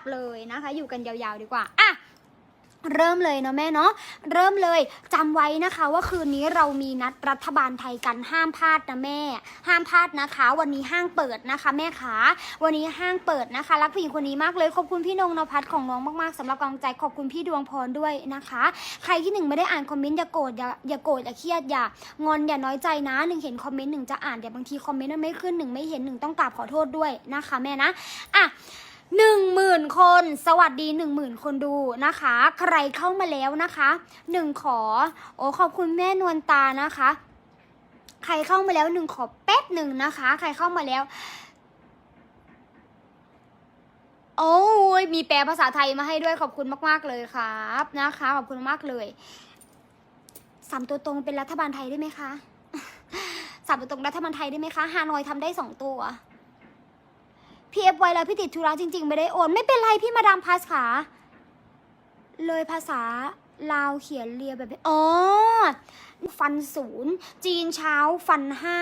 บเลยนะคะ อยู่กันยาวๆดีกว่าอะเริ่มเลยเนาะแม่เนาะเริ่มเลยจำไว้นะคะว่าคืนนี้เรามีนัดรัฐบาลไทยกันห้ามพลาดนะแม่ ห้ามพลาดนะคะ วันนี้ห้างเปิดนะคะ แม่ขาวันนี้ห้างเปิดนะคะ รักผู้หญิงคนนี้มากเลยขอบคุณพี่นงนภัสของน้องมากๆสำหรับกำลังใจขอบคุณพี่ดวงพรด้วยนะคะ ใครที่หนึ่งไม่ได้อ่านคอมเมนต์อย่าโกรธอย่าอย่าโกรธอย่าเครียดอย่างอนอย่าน้อยใจนะหนึ่งเห็นคอมเมนต์หนึ่งจะอ่านแต่บางทีคอมเมนต์มันไม่ขึ้นหนึ่งไม่เห็นหนึ่งต้องกราบขอโทษด้วยนะคะ แม่นะอะ หนึ่งหมื่นคน สวัสดีหนึ่งหมื่นคนดูนะคะ ใครเข้ามาแล้วนะคะหนึ่งขอ โอ้ขอบคุณแม่นวลตานะคะ ใครเข้ามาแล้วหนึ่งขอแป๊บหนึ่งนะคะ ใครเข้ามาแล้ว โอ้ยมีแปลภาษาไทยมาให้ด้วยขอบคุณมาก ๆ เลยครับนะคะ ขอบคุณมากเลยสามตัวตรงเป็นรัฐบาลไทยได้ไหมคะสามตัวตรงรัฐบาลไทยได้ไหมคะฮานอยทำได้สองตัว พี่เอฟไว้แล้วพี่ติดธุระจริง ๆ ไม่ได้โอน ไม่เป็นไรพี่มาดามพัสขาเลยภาษาลาวเขียนเรียแบบนี้อ๋อ ฟันศูนย์ จีนเช้าฟันห้า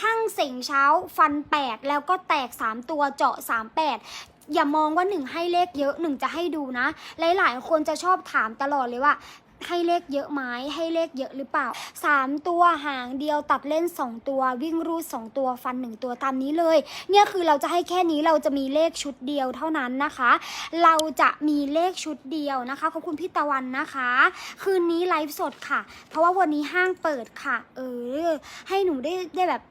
ห้างเสงเช้าฟันแปดแล้วก็แตกสามตัวเจาะสามแปดอย่ามองว่าหนึ่งให้เลขเยอะหนึ่งจะให้ดูนะ หลายๆคนจะชอบถามตลอดเลยว่า ให้เลขเยอะไหมให้เลขเยอะหรือเปล่าสามตัวหางเดียวตัดเล่นสองตัว วิ่งรูดสองตัวฟันหนึ่งตัวตามนี้เลย เนี่ยคือเราจะให้แค่นี้เราจะมีเลขชุดเดียวเท่านั้นนะคะ เราจะมีเลขชุดเดียวนะคะขอบคุณพี่ตะวันนะคะ คืนนี้ไลฟ์สดค่ะ เพราะว่าวันนี้ห้างเปิดค่ะ เออ ให้หนูได้ได้แบบ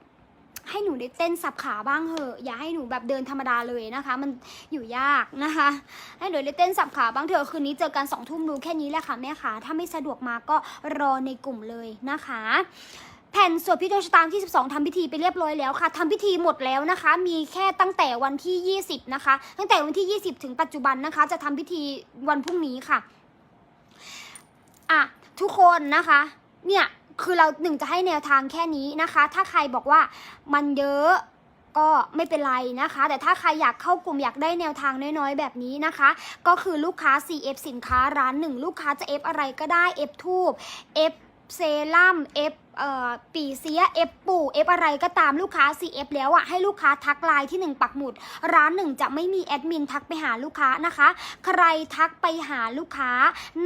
ให้หนูได้เต้นสับขาบ้างเหอะ อย่าให้หนูแบบเดินธรรมดาเลยนะคะ มันอยู่ยากนะคะ ให้หนูได้เต้นสับขาบ้างเถอะคืนนี้เจอกันสองทุ่มดูแค่นี้แหละค่ะแม่ขาถ้าไม่สะดวกมาก็รอในกลุ่มเลยนะคะ แผ่นสวดพิธีดวงชตาที่12ทำพิธีไปเรียบร้อยแล้วค่ะทำพิธีหมดแล้วนะคะ มีแค่ตั้งแต่วันที่ 20 นะคะ ตั้งแต่วันที่ 20 ถึงปัจจุบันนะคะ จะทำพิธีวันพรุ่งนี้ค่ะอะทุกคนนะคะ เนี่ย คือเราหนึ่งจะให้แนวทางแค่นี้นะคะ ถ้าใครบอกว่ามันเยอะก็ไม่เป็นไรนะคะ แต่ถ้าใครอยากเข้ากลุ่มอยากได้แนวทางน้อยๆ แบบนี้นะคะ ก็คือลูกค้า CF สินค้าร้านหนึ่งลูกค้าจะ F อะไรก็ได้ F ทูบ F เซรั่ม F เอ่อปีเสีย F ปู่ F อะไรก็ตามลูกค้า CF แล้วอะให้ลูกค้าทักไลน์ที่ 1 ปักหมุด ร้านหนึ่งจะไม่มีแอดมินทักไปหาลูกค้านะคะ ใครทักไปหาลูกค้า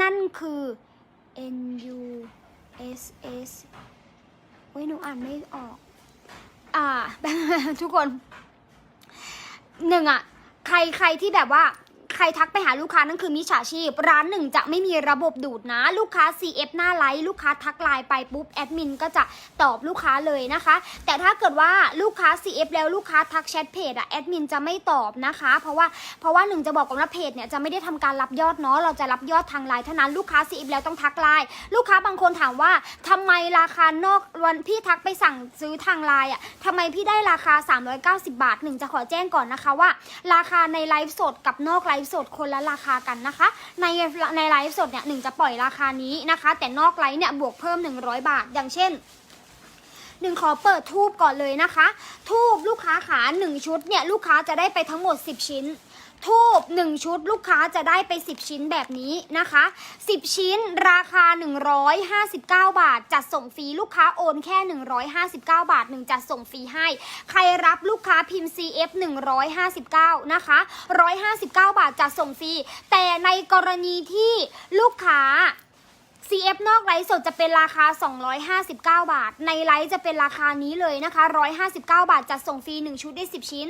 นั่นคือ N U S S เว้ยหนูอ่านไม่ออก อ่า ทุกคนหนึ่งอะใครใครที่แบบว่า ใครทักไปหาลูกค้านั่นคือมิจฉาชีพ ร้านหนึ่งจะไม่มีระบบดูดนะ ลูกค้า CF หน้าไลฟ์ลูกค้าทักไลน์ไปปุ๊บแอดมินก็จะตอบลูกค้าเลยนะคะ แต่ถ้าเกิดว่าลูกค้า CF แล้วลูกค้าทักแชทเพจอะแอดมินจะไม่ตอบนะคะ เพราะว่าเพราะว่าหนึ่งจะบอกก่อนว่าเพจเนี่ยจะไม่ได้ทำการรับยอดเนาะเราจะรับยอดทางไลน์เท่านั้นลูกค้า CF แล้วต้องทักไลน์ลูกค้าบางคนถามว่าทำไมราคานอกวันพี่ทักไปสั่งซื้อทางไลน์อะทำไมพี่ได้ราคา 390 บาทหนึ่งจะขอแจ้งก่อนนะคะว่า ราคาในไลฟ์สดกับนอกไลฟ์สดคนละราคากันนะคะ ในในไลฟ์สดเนี่ยหนึ่งจะปล่อยราคานี้นะคะ แต่นอกไลฟ์เนี่ยบวกเพิ่ม 100 บาท อย่างเช่นหนึ่งขอเปิดทูบก่อนเลยนะคะ ทูบลูกค้าขาหนึ่งชุดเนี่ยลูกค้าจะได้ไปทั้งหมด 10 ชิ้น ทูบ1ชุดลูกค้าจะได้ไป 10 ชิ้นแบบนี้นะคะ 10 ชิ้นราคา 159 บาท จัดส่งฟรีลูกค้าโอนแค่ 159 บาท 1 จัดส่งฟรีให้ ใครรับลูกค้าพิมพ์ CF 159 นะคะ 159 บาทจัดส่งฟรีแต่ในกรณีที่ลูกค้า CF นอกไลฟ์สดจะเป็นราคา 259 บาท ในไลฟ์จะเป็นราคานี้เลยนะคะ 159 บาทจัดส่งฟรี 1 ชุดได้ 10 ชิ้น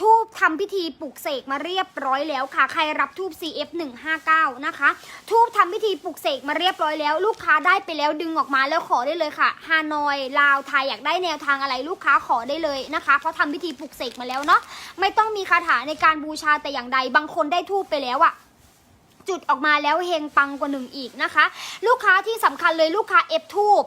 ทูบทำพิธีปลุกเสกมาเรียบร้อยแล้วค่ะ ใครรับทูบ CF 159 นะคะ ทูบทำพิธีปลุกเสกมาเรียบร้อยแล้ว ลูกค้าได้ไปแล้วดึงออกมาแล้วขอได้เลยค่ะ ฮานอย ลาว ไทยอยากได้แนวทางอะไรลูกค้าขอได้เลยนะคะ เพราะทำพิธีปลุกเสกมาแล้วเนาะ ไม่ต้องมีคาถาในการบูชาแต่อย่างใด บางคนได้ทูบไปแล้วอะ จุดออกมาแล้วเฮงปังกว่าหนึ่งอีกนะคะ ลูกค้าที่สำคัญเลยลูกค้าเอฟทูบ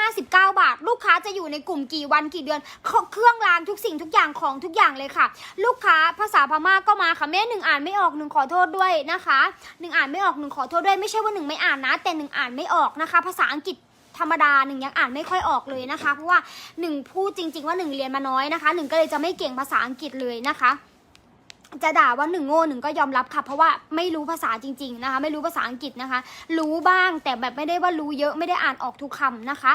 159 บาท ลูกค้าจะอยู่ในกลุ่มกี่วันกี่เดือนเคเครื่องรางทุกสิ่งทุกอย่างของทุกอย่างเลยค่ะ ลูกค้าภาษาพม่าก็มาค่ะแม่หนึ่งอ่านไม่ออกหนึ่งขอโทษด้วยนะคะหนึ่งอ่านไม่ออกหนึ่งขอโทษด้วยไม่ใช่ว่าหนึ่งไม่อ่านนะ แต่หนึ่งอ่านไม่ออกนะคะ ภาษาอังกฤษธรรมดาหนึ่งยังอ่านไม่ค่อยออกเลยนะคะ เพราะว่าหนึ่งพูดจริง ๆ ว่าหนึ่งเรียนมาน้อยนะคะหนึ่งก็เลยจะไม่เก่งภาษาอังกฤษเลยนะคะ จะด่าว่าหนึ่งโง่หนึ่งก็ยอมรับค่ะ เพราะว่าไม่รู้ภาษาจริง ๆนะคะ ไม่รู้ภาษาอังกฤษนะคะ รู้บ้างแต่แบบไม่ได้ว่ารู้เยอะไม่ได้อ่านออกทุกคำนะคะ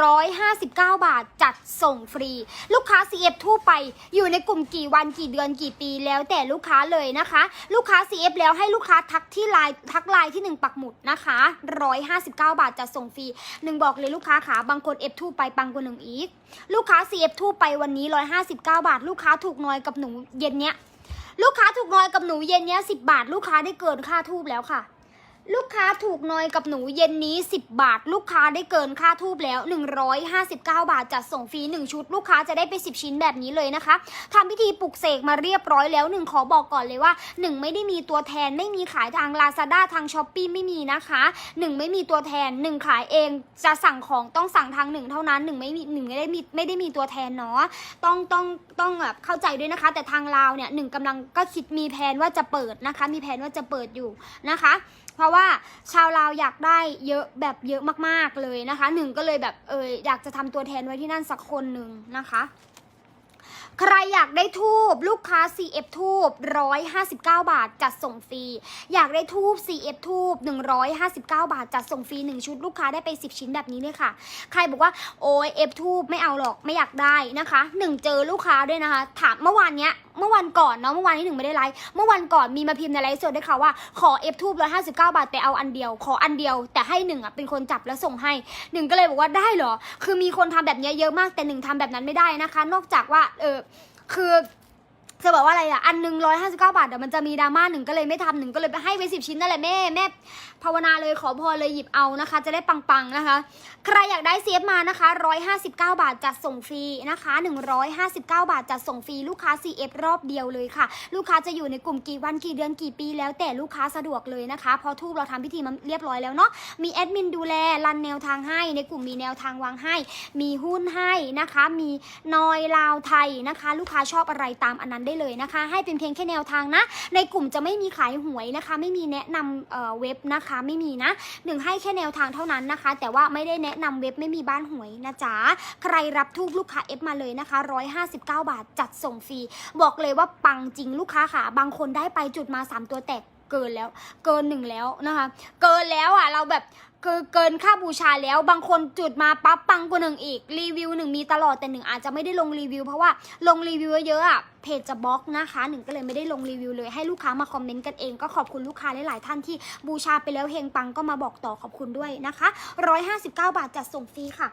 159 บาทจัดส่งฟรี ลูกค้า CF ทั่วไป อยู่ในกลุ่มกี่วันกี่เดือนกี่ปีแล้วแต่ลูกค้าเลยนะคะ ลูกค้า CF แล้วให้ลูกค้าทักที่ไลน์ทักไลน์ที่ 1 ปักหมุดนะคะ 159 บาทจัดส่งฟรีหนึ่งบอกเลยลูกค้าขาบางคน F 2ไปปังกว่าหนึ่งอีก ลูกค้า CF 2ไปวันนี้ 159 บาท ลูกค้าถูกน้อยกับหนูเย็นเนี้ย ลูกค้าถูกน้อยกับหนูเย็นเนี้สิบบาท ลูกค้าได้เกินค่าทูบแล้วค่ะ ลูกค้าถูกน้อยกับหนูเย็นนี้ 10 บาท ลูกค้าได้เกินค่าทูบแล้ว 159 บาทจัดส่งฟรี1 ชุด ลูกค้าจะได้ไป 10 ชิ้นแบบนี้เลยนะคะทำพิธีปลุกเสกมาเรียบร้อยแล้วหนึ่งขอบอกก่อนเลยว่าหนึ่งไม่ได้มีตัวแทนไม่มีขายทาง Lazada ทาง s h อ p e e ไม่มีนะคะหนึ่งไม่มีตัวแทนหนึ่งขายเองจะสั่งของต้องสั่งทางหนึ่งเท่านั้นหนึ่งไม่มีหนึ่งไม่ได้มีไม่ได้มีตัวแทนเนาะต้องต้องต้องแบบเข้าใจด้วยนะคะ แต่ทางลาวเนี่ยหนึ่งกำลังก็คิดมีแผนว่าจะเปิดนะคะ มีแผนว่าจะเปิดอยู่นะคะ เพราะว่าชาวลาวอยากได้เยอะแบบเยอะมากๆเลยนะคะหนึ่งก็เลยแบบเอออยากจะทำตัวแทนไว้ที่นั่นสักคนหนึ่งนะคะ ใครอยากได้ทูบลูกค้า CF ทูบ159 บาทจัดส่งฟรีอยากได้ทูบ CF ทูบ159 บาทจัดส่งฟรี1ชุดลูกค้าได้ไป 10 ชิ้นแบบนี้เลยค่ะ ใครบอกว่าโอ้ย F ทูบไม่เอาหรอกไม่อยากได้นะคะหนึ่งเจอลูกค้าด้วยนะคะ ถามเมื่อวานเนี้ย เมื่อวันก่อนเนาะเมื่อวานนี้หนึ่งไม่ได้ไลฟ์เมื่อวันก่อนมีมาพิมพ์ในไลฟ์สดด้วยค่ะว่าขอเอฟทูบ159บาทแต่เอาอันเดียว ขออันเดียว แต่ให้หนึ่งอะเป็นคนจับแล้วส่งให้หนึ่งก็เลยบอกว่าได้เหรอ คือมีคนทำแบบนี้เยอะมากแต่หนึ่งทำแบบนั้นไม่ได้นะคะ นอกจากว่าเออคือ จะบอกว่าอะไรอะ อันหนึ่งร้อยห้าสิบเก้าบาทเดี๋ยวมันจะมีดราม่าหนึ่งก็เลยไม่ทำหนึ่งก็เลยไปให้ไปสิบชิ้นนั่นแหละแม่แม่ภาวนาเลยขอพรเลยหยิบเอานะคะ จะได้ปังๆนะคะ ใครอยากได้เซฟมานะคะร้อยห้าสิบเก้าบาทจัดส่งฟรีนะคะหนึ่งร้อยห้าสิบเก้าบาทจัดส่งฟรีลูกค้า CF รอบเดียวเลยค่ะ ลูกค้าจะอยู่ในกลุ่มกี่วันกี่เดือนกี่ปีแล้วแต่ลูกค้าสะดวกเลยนะคะพอทูบเราทำพิธีมาเรียบร้อยแล้วเนาะมีแอดมินดูแลรันแนวทางให้ในกลุ่มมีแนวทางวางให้ มีหุ้นให้นะคะ มีนอยลาวไทยนะคะ ลูกค้าชอบอะไรตามอันนั้นได้เลยนะคะ ให้เป็นเพียงแค่แนวทางนะ ในกลุ่มจะไม่มีขายหวยนะคะ ไม่มีแนะนำเเว็บนะคะไม่มีนะหนึ่งให้แค่แนวทางเท่านั้นนะคะ แต่ว่าไม่ได้แนะนำเว็บไม่มีบ้านหวยนะจ๊ะใครรับทูบลูกค้าเอฟมาเลยนะคะ 159 บาทจัดส่งฟรีบอกเลยว่าปังจริงลูกค้าค่ะ บางคนได้ไปจุดมา 3 ตัวแตกเกินแล้ว เกินหนึ่งแล้วนะคะ เกินแล้วอะเราแบบ คือเกินค่าบูชาแล้วบางคนจุดมาปั๊บปังกว่าหนึ่งอีกรีวิวหนึ่งมีตลอดแต่หนึ่งอาจจะไม่ได้ลงรีวิว เพราะว่าลงรีวิวเยอะอะเพจจะบล็อกนะคะหนึ่งก็เลยไม่ได้ลงรีวิวเลยให้ลูกค้ามาคอมเมนต์กันเองก็ขอบคุณลูกค้าหลายๆท่านที่บูชาไปแล้วเฮงปังก็มาบอกต่อขอบคุณด้วยนะคะ 159 บาทจัดส่งฟรีค่ะ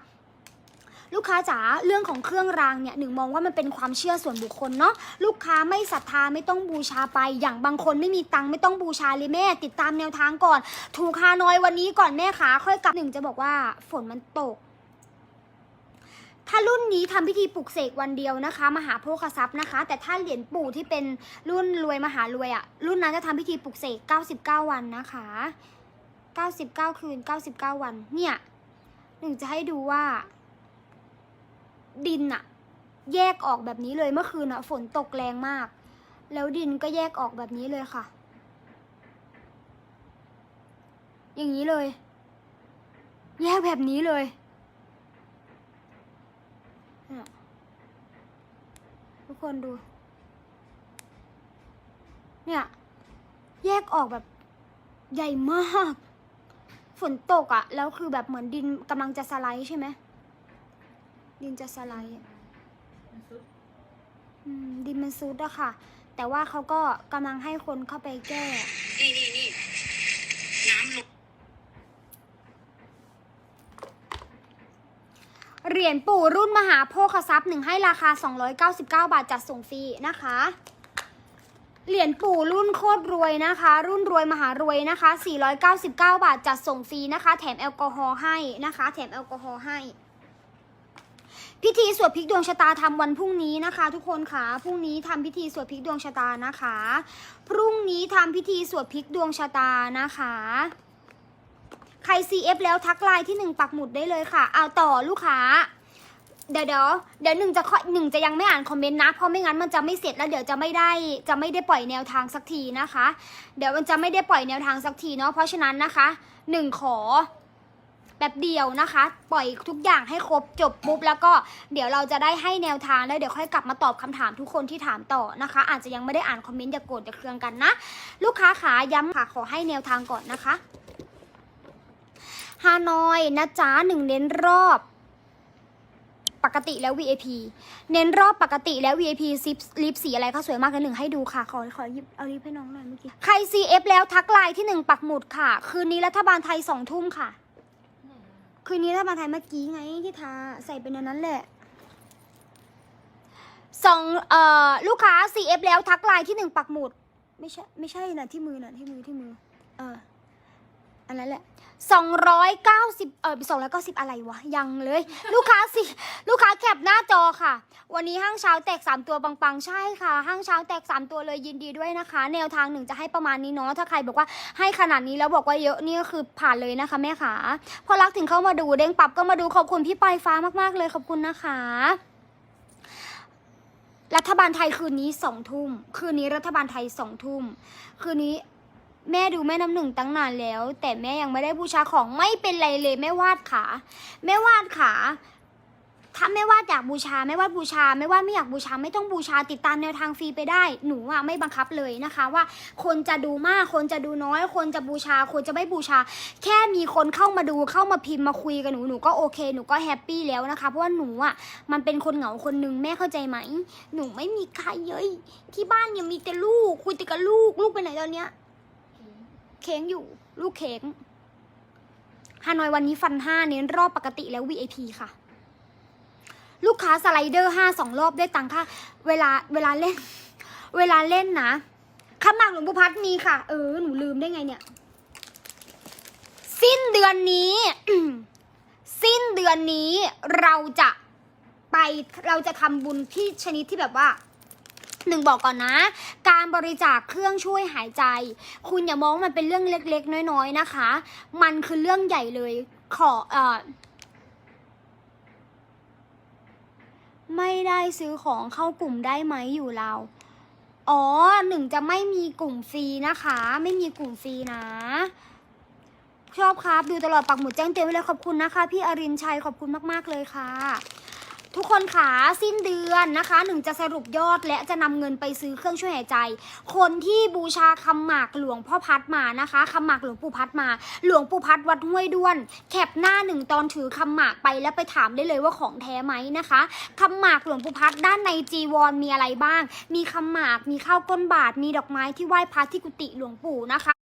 ลูกค้าจ๋าเรื่องของเครื่องรางเนี่ยหนึ่งมองว่ามันเป็นความเชื่อส่วนบุคคลเนาะลูกค้าไม่ศรัทธาไม่ต้องบูชาไป อย่างบางคนไม่มีตังค์ไม่ต้องบูชาเลยแม่ ติดตามแนวทางก่อน ถูกฮานอยวันนี้ก่อนแม่ขาค่อยกลับหนึ่งจะบอกว่าฝนมันตกถ้ารุ่นนี้ทำพิธีปลุกเสกวันเดียวนะคะ มหาโภคทรัพย์นะคะ แต่ถ้าเหรียญปู่ที่เป็นรุ่นรวยมหารวยอะรุ่นนั้นจะทำพิธีปลุกเสก 99 วันนะคะ 99 คืน 99 วัน เนี่ยหนึ่งจะให้ดูว่า ดินอะแยกออกแบบนี้เลยเมื่อคืนอะฝนตกแรงมาก แล้วดินก็แยกออกแบบนี้เลยค่ะ อย่างนี้เลย แยกแบบนี้เลยทุกคนดู เนี่ย แยกออกแบบใหญ่มาก ฝนตกอะแล้วคือแบบเหมือนดินกำลังจะสไลด์ใช่ไหม ดินจะสไลด์อะอืมดินมันซุดอะค่ะ แต่ว่าเขาก็กำลังให้คนเข้าไปแก้ นี่นี่นี่น้ำลงเหรียญปู่รุ่นมหาโภคทรัพย์หนึ่งให้ราคา 299 บาทจัดส่งฟรีนะคะ เหรียญปู่รุ่นโคตรรวยนะคะ รุ่นรวยมหารวยนะคะ 499 บาทจัดส่งฟรีนะคะ แถมแอลกอฮอล์ให้นะคะ แถมแอลกอฮอล์ให้ พิธีสวดพลิกดวงชะตาทำวันพรุ่งนี้นะคะ ทุกคนค่ะพรุ่งนี้ทำพิธีสวดพลิกดวงชะตานะคะ พรุ่งนี้ทำพิธีสวดพลิกดวงชะตานะคะ ใคร CF แล้วทักไลน์ที่หนึ่งปักหมุดได้เลยค่ะเอาต่อลูกค้าเดี๋ยวเดี๋ยวเดี๋ยวหนึ่งจะขอหนึ่งจะยังไม่อ่านคอมเมนต์นะ เพราะไม่งั้นมันจะไม่เสร็จแล้วเดี๋ยวจะไม่ได้จะไม่ได้ปล่อยแนวทางสักทีนะคะ เดี๋ยวมันจะไม่ได้ปล่อยแนวทางสักทีเนาะเพราะฉะนั้นนะคะหนึ่งขอ แป๊บเดียวนะคะ ปล่อยทุกอย่างให้ครบจบปุ๊บแล้วก็เดี๋ยวเราจะได้ให้แนวทางแล้วเดี๋ยวค่อยกลับมาตอบคำถามทุกคนที่ถามต่อนะคะ อาจจะยังไม่ได้อ่านคอมเมนต์อย่าโกรธอย่าเคืองกันนะ ลูกค้าขาย้ำค่ะขอให้แนวทางก่อนนะคะฮานอยนะจ๊ะหนึ่งเน้นรอบปกติแล้ว VIP เน้นรอบปกติแล้ว VIP ซิปลิปสีอะไรคะสวยมากเลยหนึ่งให้ดูค่ะ ขอขอหยิบเอาลิปให้น้องหน่อยเมื่อกี้ ใคร CF แล้วทักไลน์ที่หนึ่งปักหมุดค่ะ คืนนี้รัฐบาลไทยสองทุ่มค่ะ คืนนี้ถ้ามาลไทยเมื่อกี้ไงที่ทาใส่เป็นอันนั้นแหละสองเอ่อลูกค้า CF แล้วทักไลน์ที่หนึ่งปักหมุด ไม่ใช่ ไม่ใช่นะที่มือนะที่มือที่มือ เออ อันนั้นแหละสองร้อยเก้าสิบเออสองร้อยเก้าสิบอะไรวะ ยังเลย ลูกค้าสิลูกค้าแคปหน้าจอค่ะ วันนี้ห้างเช้าแตก 3 ตัวปังๆ ใช่ค่ะ ห้างเช้าแตก 3 ตัวเลยยินดีด้วยนะคะ แนวทางหนึ่งจะให้ประมาณนี้เนาะถ้าใครบอกว่าให้ขนาดนี้แล้วบอกว่าเยอะนี่ก็คือผ่านเลยนะคะแม่ขาพอรักถึงเข้ามาดูเด้งปรับก็มาดูขอบคุณพี่ปลายฟ้ามากๆเลยขอบคุณนะคะรัฐบาลไทยคืนนี้สองทุ่ม คืนนี้รัฐบาลไทยสองทุ่ม คืนนี้ แม่ดูแม่น้ำหนึ่งตั้งนานแล้ว แต่แม่ยังไม่ได้บูชาของไม่เป็นไรเลยแม่วาดขาแม่วาดขา ถ้าไม่ว่าอยากบูชาไม่ว่าบูชาไม่ว่าไม่อยากบูชา ไม่ต้องบูชาติดตามแนวทางฟรีไปได้ หนูอะไม่บังคับเลยนะคะ ว่า คนจะดูมากคนจะดูน้อย คนจะบูชา คนจะไม่บูชา แค่มีคนเข้ามาดูเข้ามาพิมพ์มาคุยกับหนูหนูก็โอเคหนูก็แฮปปี้แล้วนะคะ เพราะว่าหนูอะมันเป็นคนเหงาคนหนึงแม่เข้าใจไหมหนูไม่มีใครเย้ยที่บ้านยังมีแต่ลูกคุยแต่กับลูกลูกไปไหนตอนเนี้ย เค้งอยู่ ลูกเค้งฮานอยวันนี้ฟันห้าเน้นรอบปกติแล้ว VIP ค่ะ ลูกค้าสไลเดอร์ห้าสองรอบได้ตังค่า เวลาเวลาเล่น เวลาเล่นนะข้ามากหลวงปู่พัดมีค่ะ เออ หนูลืมได้ไงเนี่ย สิ้นเดือนนี้ สิ้นเดือนนี้เราจะไปเราจะทำบุญที่ชนิดที่แบบว่า หนึ่งบอกก่อนนะ การบริจาคเครื่องช่วยหายใจ คุณอย่ามองมันเป็นเรื่องเล็กๆ น้อยๆนะคะ มันคือเรื่องใหญ่เลยขอเอ่อไม่ได้ซื้อของเข้ากลุ่มได้ไหมอยู่เรา อ๋อหนึ่งจะไม่มีกลุ่มฟรีนะคะ ไม่มีกลุ่มฟรีนะ ชอบครับ ดูตลอดปักหมุดแจ้งเตือนไว้เลยขอบคุณนะคะ พี่อรินชัยขอบคุณมาก ๆ เลยค่ะ คนขาสิ้นเดือนนะคะหนึ่งจะสรุปยอดและจะนำเงินไปซื้อเครื่องช่วยหายใจ คนที่บูชาคำหมากหลวงพ่อพัดมานะคะคำหมากหลวงปู่พัดมา หลวงปู่พัดวัดห้วยด้วน แคปหน้าหนึ่งตอนถือคำหมากไปแล้วไปถามได้เลยว่าของแท้ไหมนะคะคำหมากหลวงปู่พัดด้านในจีวรมีอะไรบ้าง มีคำหมากมีข้าวก้นบาทมีดอกไม้ที่ไหว้พระที่กุฏิหลวงปู่นะคะ